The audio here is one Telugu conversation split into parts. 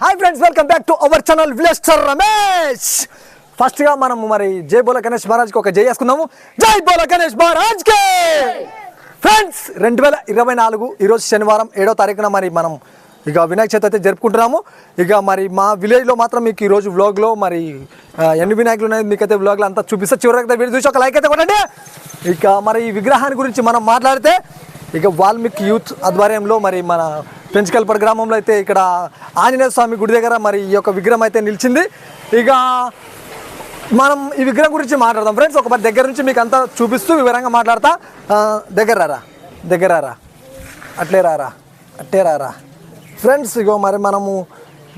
Hi friends welcome back to our channel విలేస్టర్ Ramesh ఫస్ట్గా మనం మరి జై బోల గణేష్ మహారాజ్కి ఒక జై వేసుకుందాము. జై బోల గణేష్ మహారాజ్కి! ఫ్రెండ్స్ రెండు వేల ఇరవై నాలుగు ఈరోజు శనివారం ఏడో తారీఖున మరి మనం ఇక వినాయక చవితి అయితే జరుపుకుంటున్నాము. ఇక మరి మా విలేజ్లో మాత్రం మీకు ఈరోజు వ్లాగ్లో మరి ఎన్ని వినాయకులు ఉన్నాయి మీకైతే వ్లాగ్లో అంతా చూపిస్తే. చివరికి వీడియో చూసి ఒక లైక్ అయితే కొట్టండి. ఇక మరి ఈ విగ్రహాన్ని గురించి మనం మాట్లాడితే ఇక వాల్మీకి యూత్ ఆధ్వర్యంలో మరి మన పెంచుకల్పర్ గ్రామంలో అయితే ఇక్కడ ఆంజనేయ స్వామి గుడి దగ్గర మరి ఈ యొక్క విగ్రహం అయితే నిలిచింది. ఇక మనం ఈ విగ్రహం గురించి మాట్లాడదాం. ఫ్రెండ్స్ ఒక దగ్గర నుంచి మీకు అంతా చూపిస్తూ వివరంగా మాట్లాడతా. దగ్గరారా దగ్గర రారా? దగ్గర రారా? అట్లే రారా? అట్టే రారా? ఫ్రెండ్స్ ఇగో మరి మనము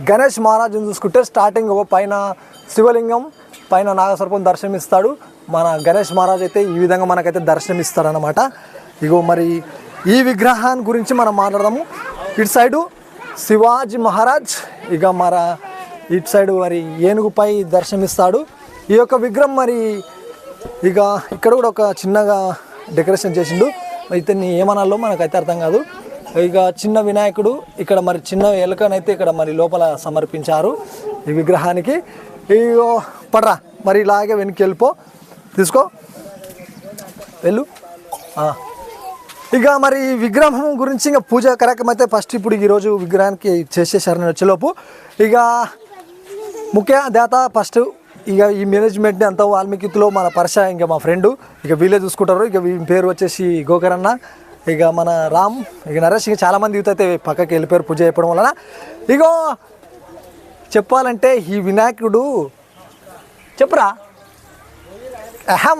గణేష్ మహారాజుని చూసుకుంటే స్టార్టింగ్ ఒక పైన శివలింగం పైన నాగసర్పం దర్శనమిస్తాడు. మన గణేష్ మహారాజ్ అయితే ఈ విధంగా మనకైతే దర్శనమిస్తాడనమాట ఇగో మరి ఈ విగ్రహాన్ని గురించి మనం మాట్లాడదాము. ఇటు సైడు శివాజీ మహారాజ్. ఇక మర ఇటు సైడు మరి ఏనుగుపై దర్శనమిస్తాడు. ఈ యొక్క విగ్రహం మరి ఇక ఇక్కడ కూడా ఒక చిన్నగా డెకరేషన్ చేసిండు. ఇతన్ని ఏమనాలో మనకైతే అర్థం కాదు. ఇక చిన్న వినాయకుడు ఇక్కడ మరి చిన్న ఎలుకనైతే ఇక్కడ మరి లోపల సమర్పించారు ఈ విగ్రహానికి. ఇగో పడ్రా మరి ఇలాగే వెనక్కి వెళ్ళిపో. తీసుకో. వెళ్ళు. ఇక మరి ఈ విగ్రహం గురించి ఇంకా పూజ కార్యక్రమం అయితే ఫస్ట్ ఇప్పుడు ఈరోజు విగ్రహానికి చేసేసారు నేను వచ్చేలోపు. ఇక ముఖ్య దాత ఫస్ట్ ఇక ఈ మేనేజ్మెంట్ని అంతా వాల్మీకిలో మన పర్ష ఇంకా మా ఫ్రెండ్ ఇక వీళ్ళే చూసుకుంటారు. ఇక వీళ్ళ పేరు వచ్చేసి గోకరన్న ఇక మన రామ్ ఇక నరేష్ ఇంకా చాలామంది యూత్ అయితే పక్కకి వెళ్ళిపోయారు పూజ చేయడం వలన. ఇగో చెప్పాలంటే ఈ వినాయకుడు చెప్పురా.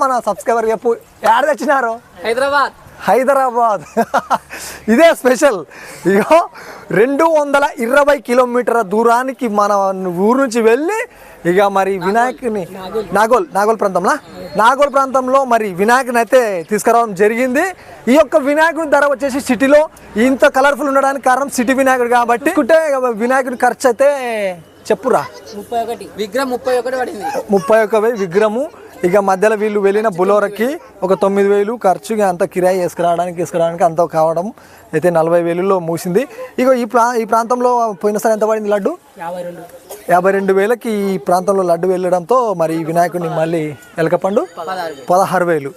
మన సబ్స్క్రైబర్ చెప్పు. ఎక్కడ తెచ్చినారు? హైదరాబాద్. హైదరాబాద్. ఇదే స్పెషల్. ఇగో రెండు వందల ఇరవై కిలోమీటర్ల దూరానికి మన ఊరు నుంచి వెళ్ళి ఇక మరి వినాయకుని నాగోల్. నాగోల్ ప్రాంతంలో? నాగోల్ ప్రాంతంలో మరి వినాయకుని అయితే తీసుకురావడం జరిగింది. ఈ యొక్క వినాయకుని ధర వచ్చేసి సిటీలో ఇంత కలర్ఫుల్ ఉండడానికి కారణం సిటీ వినాయకుడు కాబట్టి. వినాయకుని ఖర్చు అయితే చెప్పురా. ముప్పై ఒకటి. విగ్రహం ముప్పై ఒకటి పడింది. ముప్పై వెయ్యి విగ్రహము. ఇక మధ్యలో వీళ్ళు వెళ్ళిన బులోరకి ఒక తొమ్మిది వేలు ఖర్చు అంత కిరాయి వేసుకురావడానికి వేసుకురావడానికి అంత కావడం అయితే నలభై వేలులో మూసింది. ఇక ఈ ప్రా ఈ ప్రాంతంలో పోయినసారి ఎంత పడింది లడ్డు? యాభై రెండు. వేలకి ఈ ప్రాంతంలో లడ్డు వెళ్ళడంతో మరి ఈ వినాయకుడిని మళ్ళీ ఎలకపండు? పదహారు వేలు.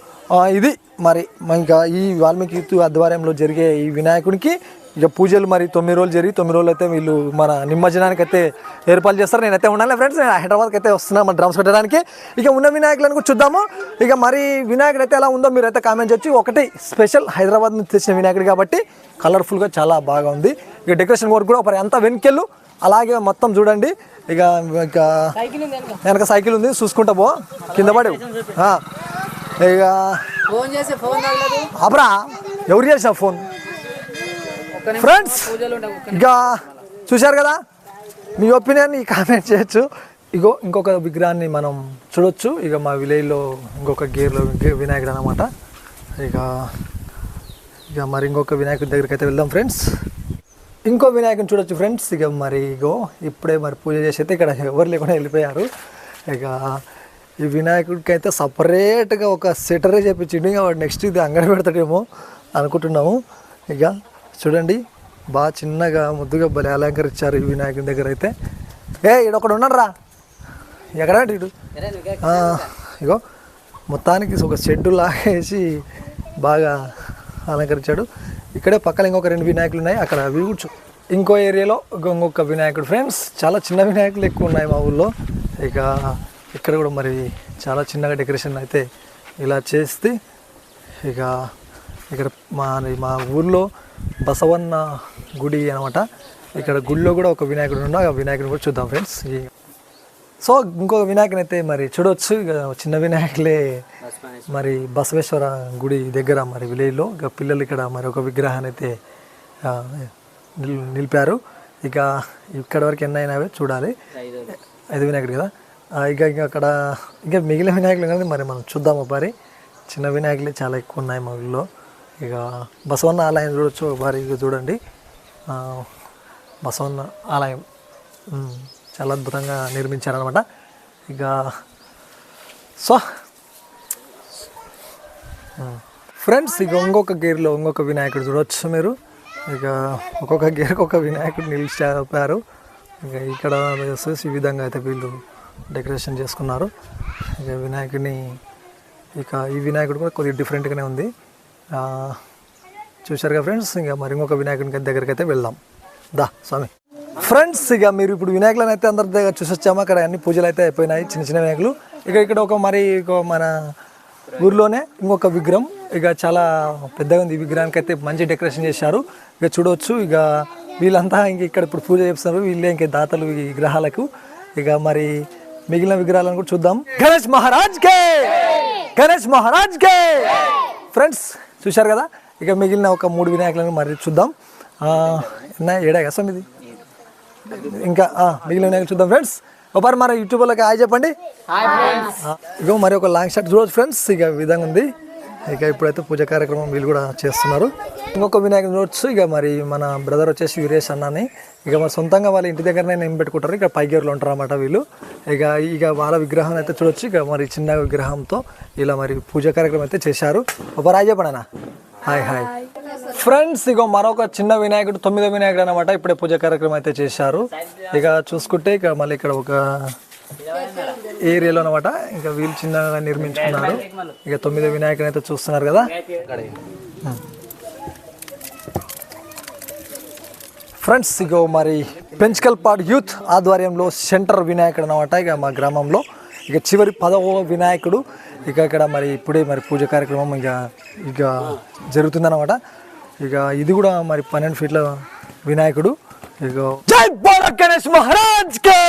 ఇది మరి ఇంకా ఈ వాల్మీకి ఆధ్వర్యంలో జరిగే ఈ వినాయకుడికి ఇక పూజలు మరి తొమ్మిది రోజులు జరిగి తొమ్మిది రోజులు అయితే వీళ్ళు మన నిమజ్జనానికి అయితే ఏర్పాటు చేస్తారు. నేనైతే ఉండాలి ఫ్రెండ్స్ నేను హైదరాబాద్కి అయితే వస్తున్నా మన డ్రమ్స్ పెట్టడానికి. ఇక ఉన్న వినాయకులను కూడా చూద్దాము. ఇక మరి వినాయకుడు అయితే ఎలా ఉందో మీరు అయితే కామెంట్ చేయొచ్చు. ఒకటి స్పెషల్ హైదరాబాద్ నుంచి తెచ్చిన వినాయకుడు కాబట్టి కలర్ఫుల్గా చాలా బాగా ఉంది. ఇక డెకరేషన్ వర్క్ కూడా ఒక అంతా వెనుకెళ్ళు. అలాగే మొత్తం చూడండి. ఇక ఇక వెనక సైకిల్ ఉంది. చూసుకుంటా పో. కింద పడేవు ఆ. ఇక అబ్రా ఎవరు చేసిన ఫోన్ ఫ్రెండ్స్ ఇక చూశారు కదా? మీ ఒపీనియన్ ఈ కామెంట్ చేయొచ్చు. ఇగో ఇంకొక విగ్రహాన్ని మనం చూడొచ్చు. ఇక మా విలేజ్లో ఇంకొక గేర్లో వినాయకుడు అనమాట ఇక ఇక మరి ఇంకొక వినాయకుడి దగ్గరికి అయితే వెళ్దాం ఫ్రెండ్స్ ఇంకో వినాయకుని చూడొచ్చు ఫ్రెండ్స్ ఇక మరి ఇగో ఇప్పుడే మరి పూజ చేసి అయితే ఇక్కడ ఎవరు లేకుండా వెళ్ళిపోయారు. ఇక ఈ వినాయకుడికి అయితే సపరేట్గా ఒక సెటరే చెప్పించిండు ఇక వాడు నెక్స్ట్ ఇది అంగడి పెడతాడేమో అనుకుంటున్నాము. ఇక చూడండి. బాగా చిన్నగా ముద్దుగా భలే అలంకరించారు ఈ వినాయకుని దగ్గర అయితే. ఏ ఈడ ఒకడు ఉన్నాడు రా ఎక్కడ ఇటు ఇగో మొత్తానికి ఒక షెడ్ లాగేసి బాగా అలంకరించాడు. ఇక్కడే పక్కన ఇంకొక రెండు వినాయకులు ఉన్నాయి. అక్కడ అవి కూర్చో. ఇంకో ఏరియాలో ఇంకో- ఇంకొక వినాయకుడు. ఫ్రెండ్స్ చాలా చిన్న వినాయకులు ఎక్కువ ఉన్నాయి మా ఊళ్ళో ఇక ఇక్కడ కూడా మరి చాలా చిన్నగా డెకరేషన్ అయితే ఇలా చేస్తే ఇక ఇక్కడ మా మా ఊర్లో బసవన్న గుడి అనమాట. ఇక్కడ గుడిలో కూడా ఒక వినాయకుడు ఉన్న ఆ వినాయకుడిని కూడా చూద్దాం ఫ్రెండ్స్. సో ఇంకొక వినాయకుని అయితే మరి చూడవచ్చు ఇక చిన్న వినాయకులే మరి బసవేశ్వర గుడి దగ్గర మరి విలేజ్లో. ఇక పిల్లలు ఇక్కడ మరి ఒక విగ్రహాన్ని అయితే నిల్ నిలిపారు. ఇక ఇక్కడ వరకు ఎన్ని అయినావే చూడాలి. ఐదు వినాయకుడు కదా. ఆ, ఇక ఇంకా అక్కడ ఇంకా మిగిలిన వినాయకులు కానీ మరి మనం చూద్దాము మరి చిన్న వినాయకులే చాలా ఎక్కువ ఉన్నాయి మా ఊళ్ళో. ఇక బసవన్న ఆలయం చూడొచ్చు వారి ఇక చూడండి. బసవన్న ఆలయం చాలా అద్భుతంగా నిర్మించారనమాట ఇక సో ఫ్రెండ్స్ ఇక ఇంకొక గేర్లో ఇంకొక వినాయకుడు చూడవచ్చు మీరు. ఇక ఒక్కొక్క గేర్కి ఒక వినాయకుడు నిలిచారు ఇక ఇక్కడ చూసి ఈ విధంగా అయితే వీళ్ళు డెకరేషన్ చేసుకున్నారు. ఇక వినాయకుడిని ఇక ఈ వినాయకుడు కూడా కొద్దిగా డిఫరెంట్గానే ఉంది. చూశారుగా ఫ్రెండ్స్? ఇంకా మరి ఇంకొక వినాయకుని దగ్గరికి అయితే వెళ్దాం. దా స్వామి. ఫ్రెండ్స్ ఇక మీరు ఇప్పుడు వినాయకులను అయితే అందరి దగ్గర చూసొచ్చాము. అక్కడ అన్ని పూజలు అయితే అయిపోయినాయి చిన్న చిన్న వినాయకులు. ఇక ఇక్కడ ఒక మరి ఒక మన ఊర్లోనే ఇంకొక విగ్రహం. ఇక చాలా పెద్దగా ఉంది. ఈ విగ్రహానికి అయితే మంచి డెకరేషన్ చేశారు. ఇక చూడవచ్చు ఇక వీళ్ళంతా ఇంక ఇక్కడ ఇప్పుడు పూజ చేస్తున్నారు వీళ్ళే ఇంక దాతలు ఈ విగ్రహాలకు. ఇక మరి మిగిలిన విగ్రహాలను కూడా చూద్దాం. గణేష్ మహారాజ్ కే! గణేష్ మహారాజ్ కే! ఫ్రెండ్స్ చూశారు కదా? ఇక మిగిలిన ఒక మూడు వినాయకులను మరి చూద్దాం. ఏడా కదా ఇది? ఇంకా మిగిలిన వినాయకులు చూద్దాం ఫ్రెండ్స్. ఒకసారి మన యూట్యూబ్లోకి హాయ్ చెప్పండి. ఇగో మరి ఒక లాంగ్ షాట్ చూడవచ్చు ఫ్రెండ్స్. ఇక విధంగా ఉంది. ఇక ఇప్పుడైతే పూజ కార్యక్రమం వీళ్ళు కూడా చేస్తున్నారు. ఇంకొక వినాయకుడు నోట్స్ ఇక మరి మన బ్రదర్ వచ్చేసి వీరేష్ అన్నని. ఇక మరి సొంతంగా వాళ్ళ ఇంటి దగ్గరనే నేను పెట్టుకుంటారు. ఇక పైగేర్లు ఉంటారు అన్నమాట వీళ్ళు. ఇక ఇక వాళ్ళ విగ్రహం అయితే చూడొచ్చు. ఇక మరి చిన్న విగ్రహంతో ఇలా మరి పూజ కార్యక్రమం అయితే చేశారు. ఒక రాయి హాయ్ హాయ్. ఫ్రెండ్స్ ఇగో మరొక చిన్న వినాయకుడు తొమ్మిదో వినాయకుడు అనమాట ఇప్పుడే పూజ కార్యక్రమం అయితే చేశారు. ఇక చూసుకుంటే ఇక మళ్ళీ ఇక్కడ ఒక ఏరియాలో అనమాట ఇంకా వీళ్ళు చిన్నగా నిర్మించుకున్నారు. ఇక తొమ్మిదో వినాయకుని అయితే చూస్తున్నారు కదా. ఫ్రెండ్స్ ఇగో మరి పెంచకల్పాడ్ యూత్ ఆధ్వర్యంలో సెంటర్ వినాయకుడు అనమాట ఇక మా గ్రామంలో. ఇక చివరి పదవ వినాయకుడు. ఇక ఇక్కడ మరి ఇప్పుడే మరి పూజ కార్యక్రమం ఇక ఇక జరుగుతుందన్నమాట. ఇక ఇది కూడా మరి పన్నెండు ఫీట్ల వినాయకుడు. ఇక జై గణేష్ మహారాజ్ కే!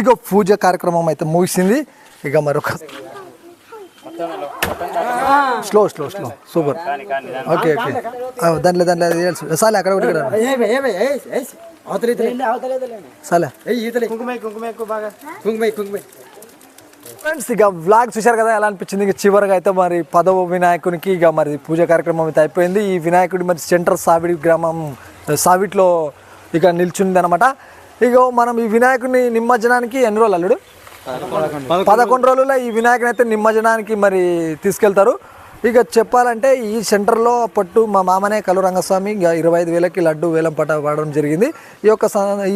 ఇక పూజ కార్యక్రమం అయితే ముగిసింది. ఇక మరొక slow slow slow super okay okay దాంట్లో దాంట్లో తెలుసు. సాలే అక్కడ ఒకటి సాలే. ఫ్రెండ్స్ ఇక వ్లాగ్ చూశారు కదా ఎలా అనిపించింది? ఇక చివరిగా అయితే మరి పదవ వినాయకునికి ఇక మరి పూజ కార్యక్రమం అయితే అయిపోయింది. ఈ వినాయకుడి మరి సెంటర్ సావిడి గ్రామం సావిట్లో ఇక నిల్చుంది అనమాట ఇక మనం ఈ వినాయకుడిని నిమజ్జనానికి ఎన్ని రోజులు అల్లుడు? పదకొండు రోజుల్లో ఈ వినాయకుని అయితే నిమజ్జనానికి మరి తీసుకెళ్తారు. ఇక చెప్పాలంటే ఈ సెంటర్లో పట్టు మా మామనే కలు రంగస్వామి ఇక ఇరవై ఐదు వేలకి లడ్డు వేలం పట వాడడం జరిగింది. ఈ యొక్క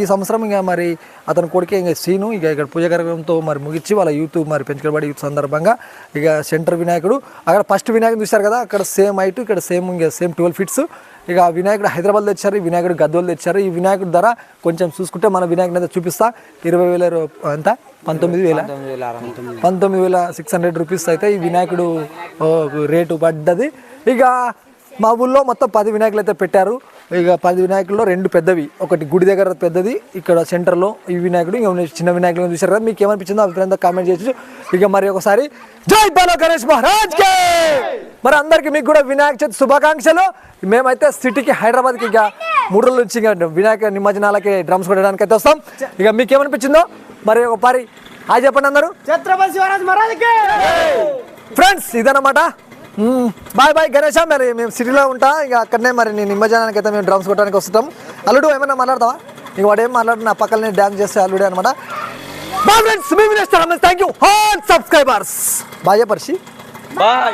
ఈ సంవత్సరం ఇక మరి అతని కొడుకే ఇంకా సీను ఇక ఇక్కడ పూజ కార్యక్రమంతో మరి ముగించి వాళ్ళ యూత్ మరి పెంచుకబడి యూత్ సందర్భంగా ఇక సెంటర్ వినాయకుడు. అక్కడ ఫస్ట్ వినాయకుడు చూశారు కదా అక్కడ సేమ్ హైట్ ఇక్కడ సేమ్ ఇంకా సేమ్ ట్వెల్వ్ ఫీట్స్. ఇక వినాయకుడు హైదరాబాద్ తెచ్చారు ఈ వినాయకుడు గద్వాలు తెచ్చారు. ఈ వినాయకుడి ధర కొంచెం చూసుకుంటే మన వినాయకుని అయితే చూపిస్తా. ఇరవై వేల రూపాయ ఎంత పంతొమ్మిది వేల. పంతొమ్మిది వేల సిక్స్ హండ్రెడ్ రూపీస్ అయితే ఈ వినాయకుడు రేటు పడ్డది. ఇక మా ఊళ్ళో మొత్తం పది వినాయకులు అయితే పెట్టారు. ఇక పది వినాయకుల్లో రెండు పెద్దవి. ఒకటి గుడి దగ్గర పెద్దది ఇక్కడ సెంటర్లో ఈ వినాయకుడు ఇంకా చిన్న వినాయకులు చూసారు కదా మీకు ఏమనిపించిందో అభిప్రాయంతో కామెంట్ చేయొచ్చు ఇక మరి ఒకసారి జై బాలో గణేష్ మహారాజ్ కే! మరి అందరికి మీకు కూడా వినాయక చవితి శుభాకాంక్షలు. మేమైతే సిటీకి హైదరాబాద్కి ఇక మూడు రోజుల నుంచి ఇక వినాయక నిమజ్జనాలకి డ్రమ్స్ కొట్టడానికి అయితే వస్తాం. ఇక మీకు ఏమనిపించిందో మరి ఒక పారి. ఆ చెప్పండి అందరూ. ఛత్రపతి శివరాజ్ మహారాజ్కి ఫ్రెండ్స్ ఇదన్నమాట. మ్మ్. బాయ్ బాయ్ గణేష మరి మేము సిటీలో ఉంటా. ఇక అక్కడనే మరి నేను నిమజ్జనానికి అయితే మేము డ్రమ్స్ కొట్టడానికి వస్తుంటాం. అల్లుడు ఏమైనా మాట్లాడతావా? ఇక వాడు ఏం మాట్లాడు నా పక్కనే డ్యాన్స్ చేస్తే అల్లుడే అనమాట bye friends me thank you hot subscribers bye పరిచి బాయ్.